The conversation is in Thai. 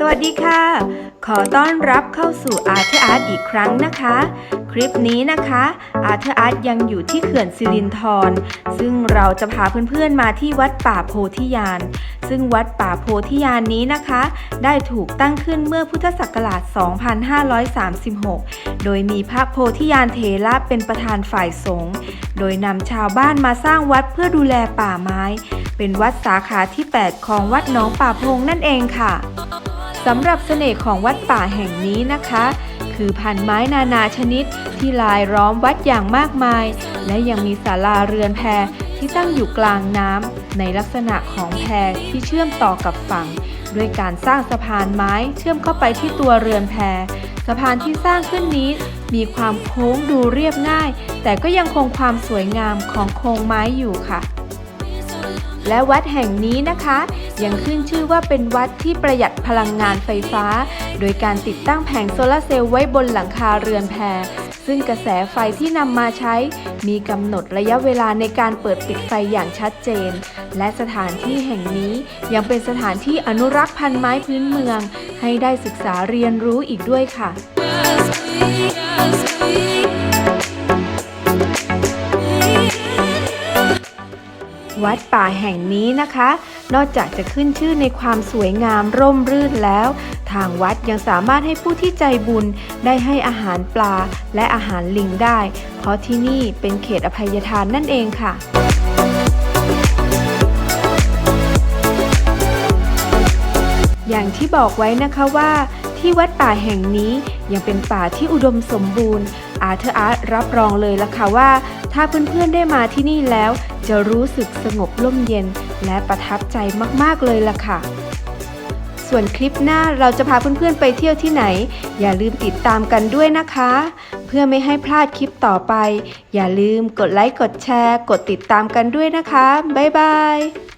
สวัสดีค่ะ ขอต้อนรับเข้าสู่ Arthur Art อีกครั้งนะคะ คลิปนี้นะคะ Arthur Art ยังอยู่ที่เขื่อนสิรินธรซึ่งเราจะพาเพื่อนๆมาที่วัดป่าโพธิญาณซึ่งวัดป่าโพธิญาณนี้นะคะ ได้ถูกตั้งขึ้นเมื่อพุทธศักราช 2536 โดยมีพระโพธิญาณเถระเป็นประธานฝ่ายสงฆ์โดยนำชาวบ้านมาสร้างวัดเพื่อดูแลป่าไม้ เป็นวัดสาขาที่ 8 ของวัดหนองป่าพงนั่นเองค่ะ สำหรับเสน่ห์ของวัดป่าแห่งนี้นะคะ คือพันไม้นานาชนิดที่ลายล้อมวัดอย่างมากมาย และยังมีศาลาเรือนแพที่ตั้งอยู่กลางน้ำในลักษณะของแพที่เชื่อมต่อกับฝั่ง ด้วยการสร้างสะพานไม้เชื่อมเข้าไปที่ตัวเรือนแพสะพานที่สร้างขึ้นนี้มีความโค้งดูเรียบง่าย แต่ก็ยังคงความสวยงามของโครงไม้อยู่ค่ะ และวัดแห่งนี้นะคะ ยังขึ้นชื่อว่าเป็นวัดที่ประหยัดพลังงานไฟฟ้า โดยการติดตั้งแผงโซลาร์เซลล์ไว้บนหลังคาเรือนแพซึ่งกระแสไฟที่นำมาใช้ มีกำหนดระยะเวลาในการเปิดปิดไฟอย่างชัดเจน และสถานที่แห่งนี้ยังเป็นสถานที่อนุรักษ์พันไม้พื้นเมือง ให้ได้ศึกษาเรียนรู้อีกด้วยค่ะ วัดป่าแห่งนี้นะคะ นอกจากจะขึ้นชื่อในความสวยงามร่มรื่นแล้ว ทางวัดยังสามารถให้ผู้ที่ใจบุญได้ให้อาหารปลาและอาหารลิงได้ เพราะที่นี่เป็นเขตอภัยทานนั่นเองค่ะอย่างที่บอกไว้นะคะว่าที่วัดป่าแห่งนี้ยังเป็นป่าที่อุดมสมบูรณ์อาเธออาร์ตรับรองเลยละค่ะว่า ถ้าเพื่อนๆได้มาที่นี่แล้ว จะรู้สึกสงบร่มเย็นและประทับใจมากๆเลยล่ะค่ะ ส่วนคลิปหน้าเราจะพาเพื่อนๆไปเที่ยวที่ไหน อย่าลืมติดตามกันด้วยนะคะ เพื่อไม่ให้พลาดคลิปต่อไป อย่าลืมกดไลค์กดแชร์ กดติดตามกันด้วยนะคะ บ๊ายบาย